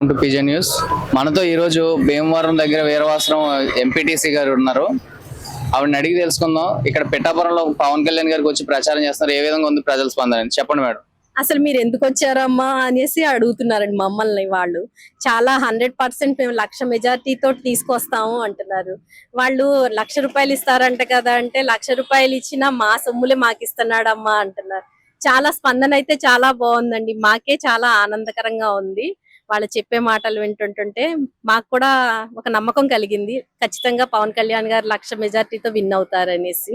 To PJ news మనతో ఈరోజు భీమవరం దగ్గర వీరవాసరం ఎంపీటీసీ గారు ఉన్నారు. ఆవిడని అడిగి తెలుసుకుందాం. ఇక్కడ పిఠాపురంలో పవన్ కళ్యాణ్ గారికి వచ్చి ప్రచారం చేస్తున్నారు. ఏ విధంగా ఉంది ప్రజల స్పందన? అని. చెప్పండి మేడం. అసలు మీరు ఎందుకు వచ్చారమ్మా అనేసి అడుగుతున్నారండి మమ్మల్ని వాళ్ళు. చాలా హండ్రెడ్ పర్సెంట్ మేము లక్ష మెజార్టీతో తీసుకొస్తాము అంటున్నారు. వాళ్ళు లక్ష రూపాయలు ఇస్తారంట కదా అంటే లక్ష రూపాయలు ఇచ్చినా మా సొమ్ములే మాకు ఇస్తున్నాడమ్మా అంటున్నారు. చాలా స్పందన అయితే చాలా బాగుందండి. మాకే చాలా ఆనందకరంగా ఉంది. వాళ్ళు చెప్పే మాటలు వింటుంటుంటే మాకు కూడా ఒక నమ్మకం కలిగింది. ఖచ్చితంగా పవన్ కళ్యాణ్ గారు లక్ష మెజార్టీతో విన్ అవుతారనేసి.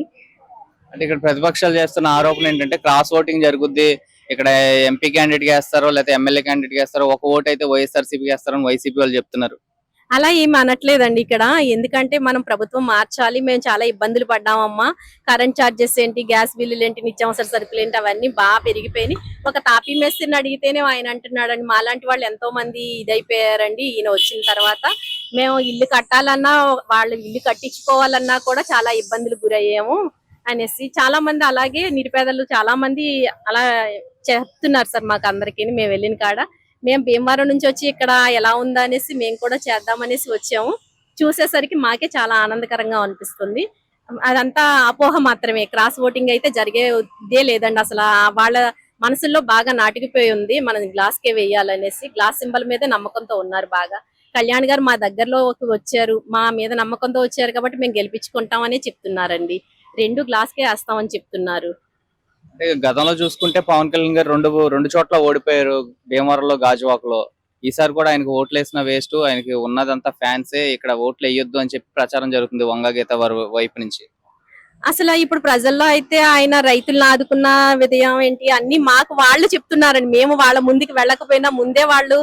అంటే ఇక్కడ ప్రతిపక్షాలు చేస్తున్న ఆరోపణ ఏంటంటే క్రాస్ ఓటింగ్ జరుగుద్ది. ఇక్కడ ఎంపీ క్యాండిడేట్ వేస్తారో లేకపోతే ఎమ్మెల్యే క్యాండిడేట్ వేస్తారో ఒక ఓటు అయితే వైఎస్ఆర్సీపీ వేస్తారని వైసీపీ వాళ్ళు చెప్తున్నారు. అలా ఏమి అనట్లేదండి ఇక్కడ. ఎందుకంటే మనం ప్రభుత్వం మార్చాలి మేము చాలా ఇబ్బందులు పడ్డామమ్మా. కరెంట్ ఛార్జెస్ ఏంటి గ్యాస్ బిల్లులు ఏంటి నిత్యావసర సరుకులు ఏంటి అవన్నీ బాగా పెరిగిపోయినాయి. ఒక తాపీ మేస్త్రిని అడిగితేనే ఆయన అంటున్నాడండి మాలాంటి వాళ్ళు ఎంతో మంది ఇదైపోయారండి ఈయన వచ్చిన తర్వాత. మేము ఇల్లు కట్టాలన్నా వాళ్ళు ఇల్లు కట్టించుకోవాలన్నా కూడా చాలా ఇబ్బందులు గురయ్యాము అనేసి. చాలా మంది అలాగే నిరుపేదలు చాలా మంది అలా చెప్తున్నారు సార్ మాకు అందరికీ మేము వెళ్ళిన కాడ మేము భీమవరం నుంచి వచ్చి ఇక్కడ ఎలా ఉందనేసి మేము కూడా చేద్దామనేసి వచ్చాము. చూసేసరికి మాకే చాలా ఆనందకరంగా అనిపిస్తుంది. అదంతా అపోహ మాత్రమే. క్రాస్ ఓటింగ్ అయితే జరిగేదే లేదండి అసలు. వాళ్ళ మనసుల్లో బాగా నాటికిపోయి ఉంది. మనం గ్లాస్కే వేయాలనేసి గ్లాస్ సింబల్ మీద నమ్మకంతో ఉన్నారు బాగా. కళ్యాణ్ గారు మా దగ్గరలో వచ్చారు. మా మీద నమ్మకంతో వచ్చారు కాబట్టి మేము గెలిపించుకుంటామని చెప్తున్నారండి. రెండు గ్లాస్కే వేస్తామని చెప్తున్నారు. గతంలో చూసుకుంటే పవన్ కళ్యాణ్ గారు రెండు రెండు చోట్ల ఓడిపోయారు. భీమవరంలో గాజువాకలో. ఈసారి కూడా ఆయనకు ఓట్లు వేసిన వేస్ట్ ఆయనకి ఉన్నదంతా ఫ్యాన్సే. ఇక్కడ ఓట్లు వేయొద్దు అని చెప్పి ప్రచారం జరుగుతుంది వంగగీత వారి వైపు నుంచి. అసలు ఇప్పుడు ప్రజల్లో అయితే ఆయన రైతులను ఆదుకున్న విధయం ఏంటి? అన్ని మాకు వాళ్ళు చెప్తున్నారండి. మేము వాళ్ళ ముందుకు వెళ్ళకపోయినా ముందే వాళ్ళు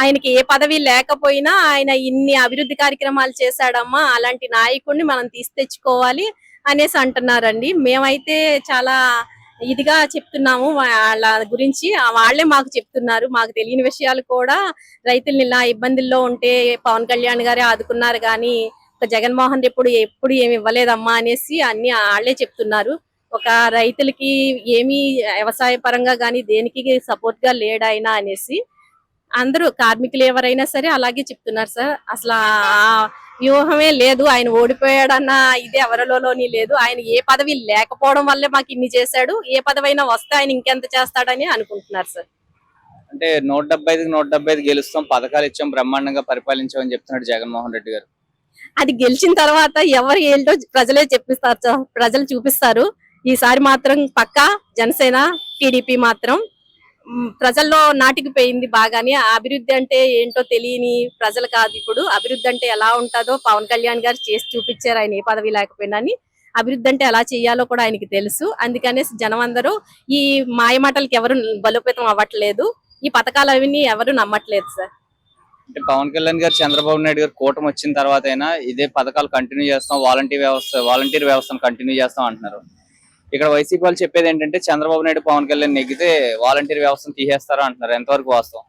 ఆయనకి ఏ పదవి లేకపోయినా ఆయన ఇన్ని అభివృద్ధి కార్యక్రమాలు చేశాడమ్మా అలాంటి నాయకుడిని మనం తీసి తెచ్చుకోవాలి అనేసి అంటున్నారండి. మేమైతే చాలా ఇదిగా చెప్తున్నాము వాళ్ళ గురించి వాళ్ళే వాళ్ళే మాకు చెప్తున్నారు. మాకు తెలియని విషయాలు కూడా రైతుల్ని ఇలా ఇబ్బందుల్లో ఉంటే పవన్ కళ్యాణ్ గారే ఆదుకున్నారు కానీ ఒక జగన్మోహన్ ఎప్పుడు ఎప్పుడు ఏమి ఇవ్వలేదమ్మా అనేసి అన్ని వాళ్ళే చెప్తున్నారు. ఒక రైతులకి ఏమీ వ్యవసాయ పరంగా కానీ దేనికి సపోర్ట్గా లేడాయినా అనేసి అందరూ కార్మికులు ఎవరైనా సరే అలాగే చెప్తున్నారు సార్. అసలు వ్యూహమే లేదు. ఆయన ఓడిపోయాడన్న ఇది ఎవరిలోని లేదు. ఆయన ఏ పదవి లేకపోవడం వల్లే మాకు ఇన్ని చేశాడు. ఏ పదవి అయినా వస్తే ఆయన ఇంకెంత చేస్తాడని అనుకుంటున్నారు సార్. అంటే నూట డెబ్బై ఐదుకి నూట డెబ్బై ఐదు గెలుస్తాం పథకాలు ఇచ్చాం బ్రహ్మాండంగా పరిపాలించామని చెప్తున్నాడు జగన్మోహన్ రెడ్డి గారు. అది గెలిచిన తర్వాత ఎవరు ఏంటో ప్రజలే చెప్పిస్తారు. ప్రజలు చూపిస్తారు. ఈసారి మాత్రం పక్కా జనసేన టీడీపీ మాత్రం ప్రజల్లో నాటికిపోయింది బాగానే. అభివృద్ధి అంటే ఏంటో తెలియని ప్రజలు కాదు ఇప్పుడు. అభివృద్ధి అంటే ఎలా ఉంటుందో పవన్ కళ్యాణ్ గారు చేసి చూపించారు. ఆయన ఏ పదవి లేకపోయినా అని. అభివృద్ధి అంటే ఎలా చేయాలో కూడా ఆయనకి తెలుసు. అందుకనే జనం అందరూ ఈ మాయమాటలకి ఎవరు బలోపేతం అవ్వట్లేదు. ఈ పథకాలు అవన్నీ ఎవరు నమ్మట్లేదు సార్. అంటే పవన్ కళ్యాణ్ గారు చంద్రబాబు నాయుడు గారు కూటమి వచ్చిన తర్వాత అయినా ఇదే పథకాలు కంటిన్యూ చేస్తాం. వాలంటీర్ వ్యవస్థ వాలంటీర్ వ్యవస్థను కంటిన్యూ చేస్తాం అంటున్నారు. ఇక్కడ వైసీపీ వాళ్ళు చెప్పేది ఏంటంటే చంద్రబాబు నాయుడు పవన్ కళ్యాణ్ నెగ్గితే వాలంటీర్ వ్యవస్థను తీసేస్తారా అంటున్నారు. ఎంతవరకు వాస్తవం?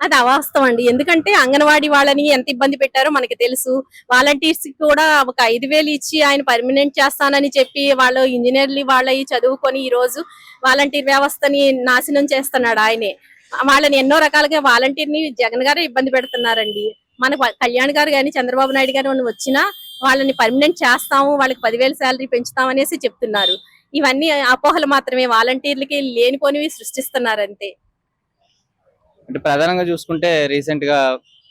అది అవాస్తవం అండి. ఎందుకంటే అంగన్వాడీ వాళ్ళని ఎంత ఇబ్బంది పెట్టారో మనకి తెలుసు. వాలంటీర్స్కి కూడా ఒక ఐదు వేలు ఇచ్చి ఆయన పర్మనెంట్ చేస్తానని చెప్పి వాళ్ళు ఇంజనీర్లు వాళ్ళవి చదువుకొని ఈ రోజు వాలంటీర్ వ్యవస్థని నాశనం చేస్తున్నాడు ఆయనే. వాళ్ళని ఎన్నో రకాలుగా వాలంటీర్ని జగన్ గారే ఇబ్బంది పెడుతున్నారండి. మన కళ్యాణ్ గారు కానీ చంద్రబాబు నాయుడు గారు వచ్చినా వాళ్ళని పర్మనెంట్ చేస్తాము వాళ్ళకి పదివేలు శాలరీ పెంచుతాం అనేసి చెప్తున్నారు. ఇవన్నీ అపోహలు మాత్రమే. వాలంటీర్లకి లేనిపోనివి సృష్టిస్తున్నారు అంతే అంటే ప్రధానంగా చూసుకుంటే రీసెంట్గా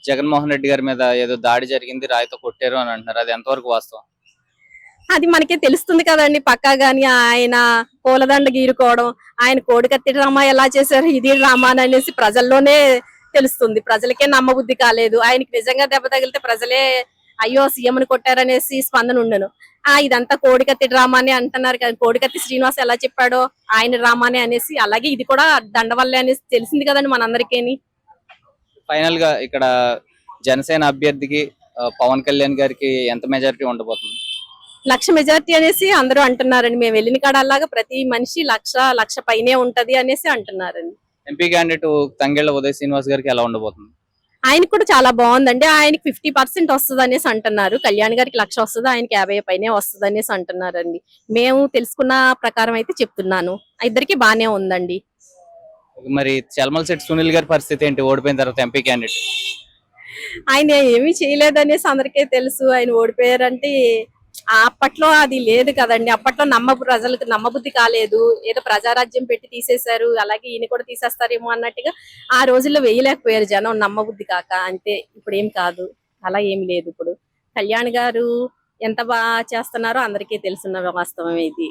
జగన్మోహన్ రెడ్డి గారి మీద ఏదో దాడి జరిగింది రాయితో కొట్టారు అని అంటున్నారు. అది ఎంతవరకు వాస్తవం? అది మనకే తెలుస్తుంది కదండి. పక్కా గాని ఆయన పూలదండ గీరుకోవడం ఆయన కోడికత్తి డ్రామా ఎలా చేశారు ఇది డ్రామా అని అనేసి ప్రజల్లోనే తెలుస్తుంది. ప్రజలకే నమ్మబుద్ధి కాలేదు. ఆయనకి నిజంగా దెబ్బ తగిలితే ప్రజలే అయ్యో సీఎం ని కొట్టారనేసి స్పందన ఉండను. ఆ ఇదంతా కోడికత్తి డ్రామా అని అంటున్నారు కదా. కోడికత్తి శ్రీనివాస్ ఎలా చెప్పాడో ఆయన డ్రామానే అనేసి అలాగే ఇది కూడా దండవల్లే అనేసి తెలిసింది కదండి మనందరికీ ఫైనల్గా ఇక్కడ జనసేన అభ్యర్థికి పవన్ కళ్యాణ్ గారికి ఎంత మెజారిటీ ఉండబోతుంది? లక్ష మెజార్టీ అనేసి అందరూ అంటున్నారండి. మేము వెళ్ళిన కాడ అలాగా ప్రతి మనిషి లక్ష లక్ష పైనే ఉంటది అనేసి అంటున్నారండి. ఎంపీ క్యాండిడేట్ తంగెళ్ళ ఉదయ్ శ్రీనివాస్ గారికి ఎలా ఉండబోతుంది? ఆయనకు కూడా చాలా బాగుందండి. ఆయనకి ఫిఫ్టీ పర్సెంట్ వస్తుంది అనేసి అంటున్నారు. కళ్యాణ్ గారికి లక్ష వస్తుంది ఆయనకి యాభై పైనే వస్తుంది అనేసి అంటున్నారండి. మేము తెలుసుకున్న ప్రకారం అయితే చెప్తున్నాను. ఇద్దరికి బానే ఉందండి. మరి చల్మల్ శెట్టి సునీల్ గారి పరిస్థితి ఏంటి? ఓడిపోయిన తర్వాత ఎంపీ క్యాండిడేట్. ఆయన ఏమీ చేయలేదనేసి అందరికీ తెలుసు. ఆయన ఓడిపోయారంటే అప్పట్లో అది లేదు కదండి. అప్పట్లో నమ్మ ప్రజలకు నమ్మబుద్ధి కాలేదు. ఏదో ప్రజారాజ్యం పెట్టి తీసేశారు అలాగే ఈయన కూడా తీసేస్తారేమో అన్నట్టుగా ఆ రోజుల్లో వేయలేకపోయారు జనం నమ్మబుద్ధి కాక. అంతే ఇప్పుడు ఏం కాదు. అలా ఏం లేదు ఇప్పుడు. కళ్యాణ్ గారు ఎంత బాగా చేస్తున్నారో అందరికీ తెలుసున్న వాస్తవం ఇది.